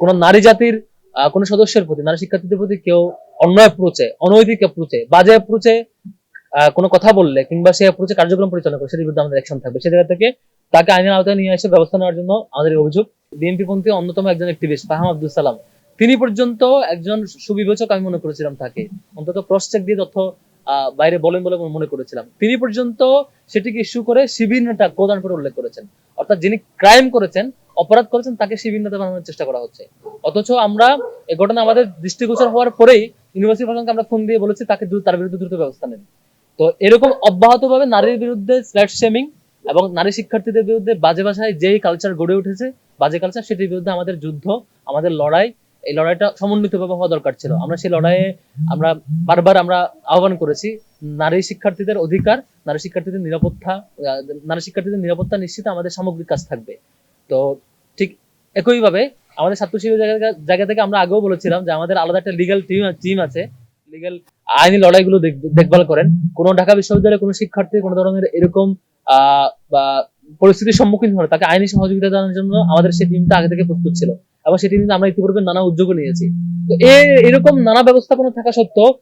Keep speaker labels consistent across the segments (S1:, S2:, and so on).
S1: কোন নারী জাতির কোন সদস্যের প্রতি, নারী শিক্ষার্থীদের প্রতি কেউ অন্যায় অ্যাপ্রোচে অনৈতিক অ্যাপ্রোচে বাজে অ্যাপ্রোচে কোনো কথা বললে কিংবা সেই অ্যাপ্রোচে কার্যক্রম পরিচালনা করে, সেটির বিরুদ্ধে আমাদের অ্যাকশন থাকবে। সে জায়গা থেকে তাকে আইনের আওতায় নিয়ে এসে ব্যবস্থা নেওয়ার জন্য আমাদের অভিযোগ। বিএনপি পন্থী অন্যতম একজন অ্যাক্টিভিস্ট ফাহাম আব্দুল সালাম। তিনি পর্যন্ত একজন সুবিবেচক আমি মনে করেছিলাম তাকে। অন্তত ক্রস চেক দিয়ে তথ্য বাইরে বলেন বলে মনে করেছিলাম। তিনি পর্যন্ত সেটিকে ইস্যু করে শিবির নেতা প্রদান করে উল্লেখ করেছেন। অর্থাৎ যিনি ক্রাইম করেছেন অপরাধ করেছেন, তাকে শিবির বানানোর চেষ্টা করা হচ্ছে। অথচ আমরা এই ঘটনা আমাদের দৃষ্টিগোচর হওয়ার পরেই ইউনিভার্সিটি প্রশাসনকে আমরা ফোন দিয়ে বলেছি, তাকে তার বিরুদ্ধে দ্রুত ব্যবস্থা নেন। তো এরকম অব্যাহতভাবে নারীর বিরুদ্ধে স্ল্যাট শেমিং এবং নারী শিক্ষার্থীদের বিরুদ্ধে বাজে ভাষায় যেই কালচার গড়ে উঠেছে, বাজে কালচার সেটির বিরুদ্ধে আমাদের যুদ্ধ, আমাদের লড়াই, এই লড়াইটা সমন্বিতভাবে হওয়া দরকার ছিল। আমরা সেই লড়াইয়ে আমরা বারবার আমরা আহ্বান করেছি, নারী শিক্ষার্থীদের অধিকার, নারী শিক্ষার্থীদের নিরাপত্তা নারী শিক্ষার্থীদের নিরাপত্তা নিশ্চিত আমাদের সামগ্রিক কাজ থাকবে। তো ঠিক একইভাবে আমাদের ছাত্র শিবির জায়গা থেকে আমরা আগেও বলেছিলাম যে আমাদের আলাদা একটা লিগ্যাল টিম টিম আছে। লিগ্যাল আইনি লড়াইগুলো দেখ- দেখভাল করেন। কোন ঢাকা বিশ্ববিদ্যালয়ে কোনো শিক্ষার্থী কোনো ধরনের এরকম বা পরিস্থিতির সম্মুখীন হলে তাকে আইনি সহযোগিতা জানার জন্য আমাদের সেই টিমটা আগে থেকে প্রস্তুত ছিল। এবং সেই টিমে আমরা ইতিপূর্বে নানা উদ্যোগ নিয়েছি। তো এরকম নানা ব্যবস্থাপনা থাকা সত্ত্বেও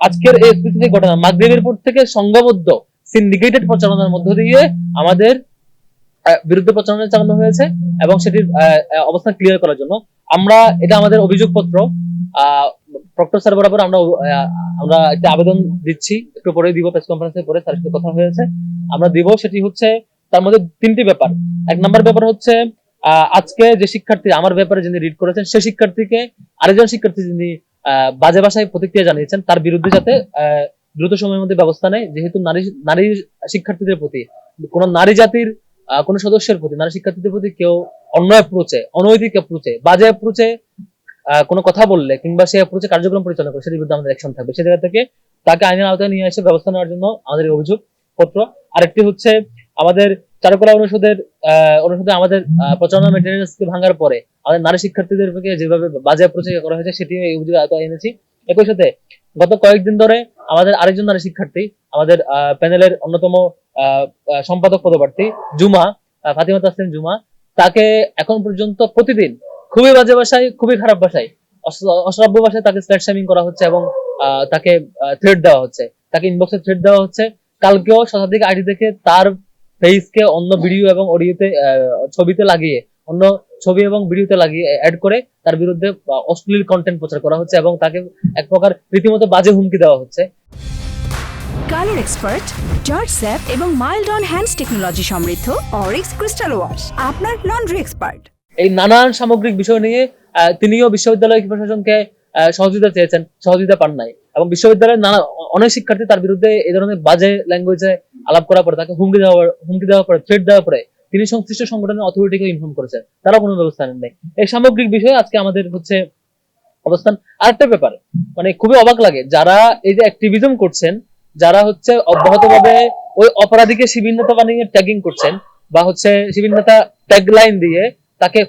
S1: আজকের এই স্পেসিফিক ঘটনা, মাগরিবের পর থেকে সংঘবদ্ধ সিন্ডিকেটেড প্রচারণার মধ্য দিয়ে আমাদের বিরুদ্ধে প্রচারণা চালানো হয়েছে এবং সেটির অবস্থান ক্লিয়ার করার জন্য। আমরা এটা আমাদের অভিযোগপত্র প্রক্টর স্যার বরাবর আমরা আমরা একটা আবেদন দিচ্ছি। একটু পরে দিব প্রেস কনফারেন্সে পরে স্যারের সাথে কথা হয়েছে। আমরা দিব, সেটি হচ্ছে তার মধ্যে তিনটি ব্যাপার। এক নম্বর ব্যাপার হচ্ছে আজকে যে শিক্ষার্থী, আমার ব্যাপারে যিনি রিড করেছেন, সে শিক্ষার্থীকে আরেকজন শিক্ষার্থী যিনি বাজে ভাষায় প্রতিক্রিয়া জানিয়েছেন, তার বিরুদ্ধে যাতে দ্রুত সময়ের মধ্যে ব্যবস্থা নেয়, যেহেতু নারী নারী শিক্ষার্থীদের প্রতি কোন নারী জাতির কোন সদস্যের প্রতি, নারী শিক্ষার্থীদের প্রতি কেউ অন্যায় অ্যাপ্রোচে অনৈতিক অ্যাপ্রোচে বাজে অ্যাপ্রোচে কোনো কথা বললে কিংবা সেই অ্যাপ্রোচে কার্যক্রম পরিচালনা করে সেটির বিরুদ্ধে আমাদের অ্যাকশন থাকবে। সে জায়গা থেকে তাকে আইনের আওতায় নিয়ে এসে ব্যবস্থা নেওয়ার জন্য আমাদের অভিযোগ পত্র আরেকটি হচ্ছে আমাদের চারুকলা অনুষদের অনুষদে আমাদের প্রচারণা মেটেরিয়ালস ভাঙার পরে আমাদের নারী শিক্ষার্থীদেরকে যেভাবে বাজে অ্যাপ্রোচে করা হয়েছে সেটি এই অভিযোগ আওতায় এনেছি। একই সাথে গত কয়েকদিন ধরে আমাদের আরেকজন নারী শিক্ষার্থী, আমাদের প্যানেলের অন্যতম সম্পাদক পদপ্রার্থী জুমা ফাতিমা তাসলিম জুমা, তাকে এখন পর্যন্ত প্রতিদিন খুবই বাজে ভাষায়, খুবই খারাপ ভাষায়, অস- অশ্রাব্য ভাষায় তাকে স্ল্যাট শামিং করা হচ্ছে এবং তাকে থ্রেড দেওয়া হচ্ছে। তাকে ইনবক্সে থ্রেড দেওয়া হচ্ছে। কালকেও শতাধিক আইডি থেকে তার ফেসকে অন্য ভিডিও এবং অডিওতে ছবিতে লাগিয়ে, অন্য ছবি এবং ভিডিওতে লাগিয়ে অ্যাড করে তার বিরুদ্ধে অশ্লীল কন্টেন্ট প্রচার করা হচ্ছে এবং তাকে এক প্রকার রীতিমতো বাজে হুমকি দেওয়া হচ্ছে।
S2: কালার এক্সপার্ট, জর্জ স্যাপ এবং মাইল্ড অন হ্যান্ডস টেকনোলজি সমৃদ্ধ অরিক্স ক্রিস্টাল ওয়াশ, আপনার লন্ড্রি এক্সপার্ট।
S1: এই নানান সামগ্রিক বিষয় নিয়ে তিনিও বিশ্ববিদ্যালয় প্রশাসনকে সহযোগিতা চেয়েছেন, সহযোগিতা পান নাই। এবং বিশ্ববিদ্যালয়ের নানা অনেক শিক্ষার্থী তার বিরুদ্ধে এই ধরনের বাজে ল্যাঙ্গুয়েজে আলাপ করার পরে, তাকে হুমকি দেওয়ার হুমকি দেওয়ার পরে থ্রেট দেওয়ার পরে, তিনি সংশ্লিষ্ট সংগঠনের অথরিটিকে ইনফর্ম করেছেন। তারা কোনো ব্যবস্থা নেন নাই। এই সামগ্রিক বিষয়ে আজকে আমাদের হচ্ছে অবস্থান। আরেকটা ব্যাপার মানে খুবই অবাক লাগে, যারা এই যে অ্যাক্টিভিজম করছেন যারা হচ্ছে অব্যাহতভাবে ওই অপরাধীকে শিবির নেতা বানিয়ে ট্যাগিং করছেন বা হচ্ছে শিবির নেতা ট্যাগলাইন দিয়ে তাকে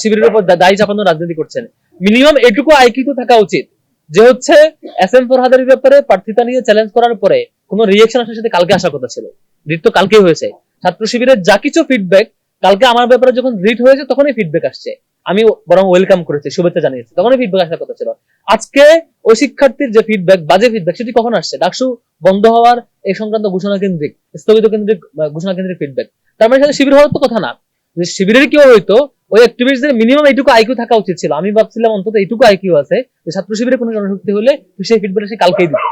S1: শিবিরের উপর দায়ী চাপানোর রাজনীতি করছেন। মিনিমাম এটুকু আইকিউ থাকা উচিত যে হচ্ছে এস এম ফরহাদের ব্যাপারে প্রার্থিতা নিয়ে চ্যালেঞ্জ করার পরে কোনো রিয়েকশন আসার সাথে কালকে আসার কথা ছিল। রিট তো কালকেই হয়েছে। ছাত্র শিবিরের যা কিছু ফিডব্যাক কালকে আমার ব্যাপারে যখন রিট হয়েছে তখনই ফিডব্যাক আসছে। আমি বরং ওয়েলকাম করেছি, শুভেচ্ছা জানিয়েছি। তখনই ফিডব্যাক আসার কথা ছিল। আজকে ওই শিক্ষার্থীর যে ফিডব্যাক বাজে ফিডব্যাক সেটি কখন আসছে? ডাকসু বন্ধ হওয়ার এই সংক্রান্ত ঘোষণা কেন্দ্রিক, স্থগিত কেন্দ্রিক ঘোষণা কেন্দ্রিক ফিডব্যাক তার মানে সাথে শিবির হওয়ার তো কথা না। শিবিরের কি হইতো ওই অ্যাক্টিভিস্টদের মিনিমাম এইটুকু আইকিউ থাকা উচিত ছিল। আমি ভাবছিলাম অন্তত এইটুকু আইকিউ আছে যে ছাত্র শিবিরের কোনো জনশক্তি হলে সেই ফিডব্যাক সে কালকেই দিবে।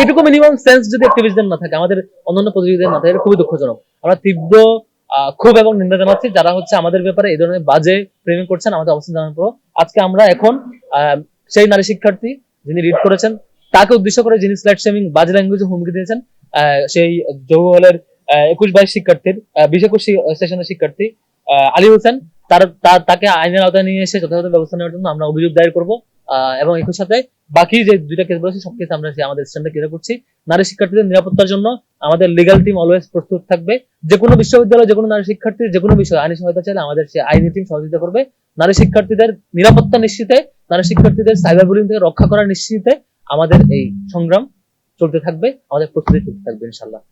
S1: এইটুকু মিনিমাম সেন্স যদি অ্যাক্টিভিস্টদের না থাকে, আমাদের অন্যান্য প্রতিযোগীদের না থাকে খুবই দুঃখজনক। আমরা তীব্র ক্ষোভ এবং নিন্দা জানাচ্ছি যারা হচ্ছে আমাদের ব্যাপারে এই ধরনের বাজে প্রেমিক করছেন, আমাদের অবস্থান জানার পর আজকে আমরা এখন সেই নারী শিক্ষার্থী যিনি রিড করেছেন, তাকে উদ্দেশ্য করে যিনি স্ল্যাট শেমিং বাজে ল্যাঙ্গুয়েজে হুমকি দিয়েছেন সেই যৌব হলের একুশ বাইশ শিক্ষার্থীর বিশ একুশ সেশনের শিক্ষার্থী আলী হোসেন। তার, তাকে আইনের আওতায় নিয়ে এসে যথাযথ ব্যবস্থা নেওয়ার জন্য আমরা অভিযোগ দায়ের করব। এবং একই সাথে বাকি যে দুইটা কেস বলেছি, সব কেস আমরা আমাদের স্ট্যান্ডে ক্লিয়ার করছি। নারী শিক্ষার্থীদের নিরাপত্তার জন্য আমাদের লিগাল টিম অলওয়েজ প্রস্তুত থাকবে। যে কোনো বিশ্ববিদ্যালয় যে কোনো নারী শিক্ষার্থী যে কোনো বিষয়ে আইনি সহায়তা চাইলে আমাদের সে আইনি টিম সহযোগিতা করবে। নারী শিক্ষার্থীদের নিরাপত্তা নিশ্চিতে, নারী শিক্ষার্থীদের সাইবার বুলিং থেকে রক্ষা করা নিশ্চিতে আমাদের এই সংগ্রাম চলতে থাকবে, আমাদের প্রস্তুতি চলতে থাকবে ইনশাল্লাহ